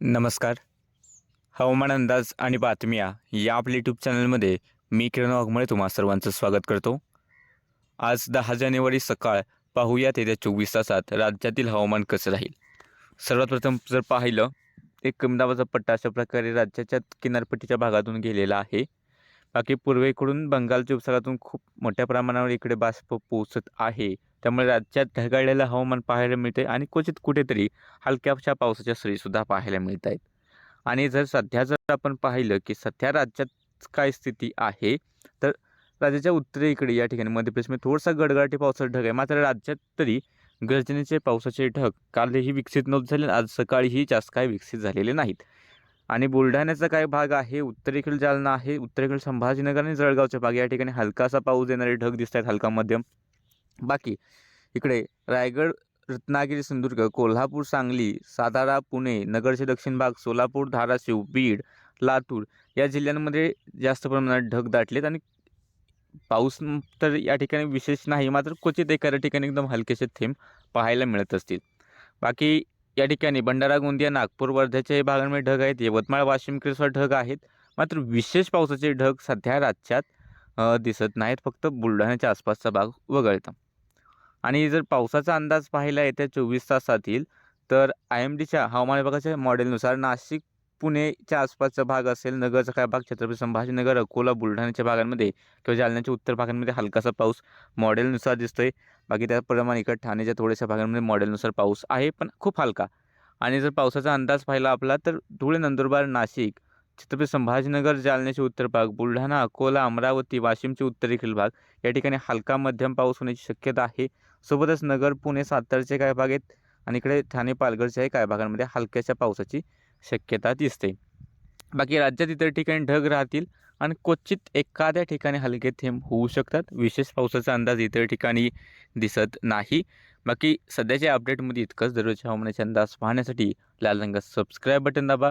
नमस्कार. हवामान अंदाज आणि बातम्या या आपल्या यूट्यूब चॅनलमध्ये मी किरण वाघमळे तुम्हा सर्वांचं स्वागत करतो. आज दहा जानेवारी सकाळ पाहूयात येत्या चोवीस तासात राज्यातील हवामान कसं राहील. सर्वात प्रथम जर पाहिलं एक कमी दाबाचा पट्टा अशा प्रकारे राज्याच्या किनारपट्टीच्या भागातून गेलेला आहे. बाकी पूर्वेकडून बंगालच्या उपसागरातून खूप मोठ्या प्रमाणावर इकडे बाष्प पोचत आहे. त्यामुळे राज्यात ढगाळलेलं हवामान पाहायला मिळते आणि क्वचित कुठेतरी हलक्याशा पावसाच्या सरीसुद्धा पाहायला मिळत आहेत आणि जर सध्या जर आपण पाहिलं की सध्या राज्यात काय स्थिती आहे तर राज्याच्या उत्तरेकडे या ठिकाणी मध्य प्रदेशमध्ये थोडासा गडगडाटी पावसाचा ढग आहे. मात्र राज्यात तरी गर्जनेचे पावसाचे ढग कालही विकसित नव्हते झाले आज सकाळीही जास्त काय विकसित झालेले नाहीत. आणि बुलढाण्याचा काय भाग आहे उत्तरेकडील जालना आहे उत्तरेकडील संभाजीनगर आणि जळगावचा भाग या ठिकाणी हलकासा पाऊस देणारे ढग दिसत आहेत हलका मध्यम बाकी इकडे रायगड रत्नागिरी सिंधुदुर्ग कोल्हापूर सांगली सातारा पुणे नगरचे दक्षिण भाग सोलापूर धाराशिव बीड लातूर या जिल्ह्यांमध्ये जास्त प्रमाणात ढग दाटलेत आणि पाऊस तर या ठिकाणी विशेष नाही मात्र क्वचित एखाद्या ठिकाणी एकदम हलकेसे थेंब पाहायला मिळत असतील. बाकी या ठिकाणी भंडारा गोंदिया नागपूर वर्ध्याच्या भागांमध्ये ढग आहेत यवतमाळ वाशिम केसवर ढग आहेत मात्र विशेष पावसाचे ढग सध्या राज्यात दिसत नाहीत फक्त बुलढाण्याच्या आसपासचा भाग वगळता. आणि जर पावसाचा अंदाज पाहिला येत्या चोवीस तासातील तर आय एम डीच्या हवामान विभागाच्या मॉडेलनुसार नाशिक पुणेच्या आसपासचा भाग असेल नगरचा काय भाग छत्रपती संभाजीनगर अकोला बुलढाण्याच्या भागांमध्ये किंवा जालन्याच्या उत्तर भागांमध्ये हलकासा पाऊस मॉडेलनुसार दिसतोय. बाकी त्याप्रमाणे इकडे ठाण्याच्या थोड्याशा भागांमध्ये मॉडेलनुसार पाऊस आहे पण खूप हलका. आणि जर पावसाचा अंदाज पाहिला आपला तर धुळे नंदुरबार नाशिक छत्रपती संभाजीनगर जालन्याचे उत्तर भाग बुलढाणा अकोला अमरावती वाशिमचे उत्तरेकडील भाग. या ठिकाणी हलका मध्यम पाऊस होण्याची शक्यता आहे. सोबतच नगर पुणे सातारचे काय भाग आहेत आणि इकडे ठाणे पालघरच्याही काही भागांमध्ये हलक्याच्या पावसाची शक्यता दिसते. बाकी राज्यात इतर ठिकाणी ढग राहतील आणि क्वचित एखाद्या ठिकाणी हलके थेंब होऊ शकतात. विशेष पावसाचा अंदाज इतर ठिकाणी दिसत नाही. बाकी सध्याच्या अपडेटमध्ये इतकंच. दररोजच्या हवामानाचे अंदाज पाहण्यासाठी लाल रंगात सबस्क्राईब बटन दाबा.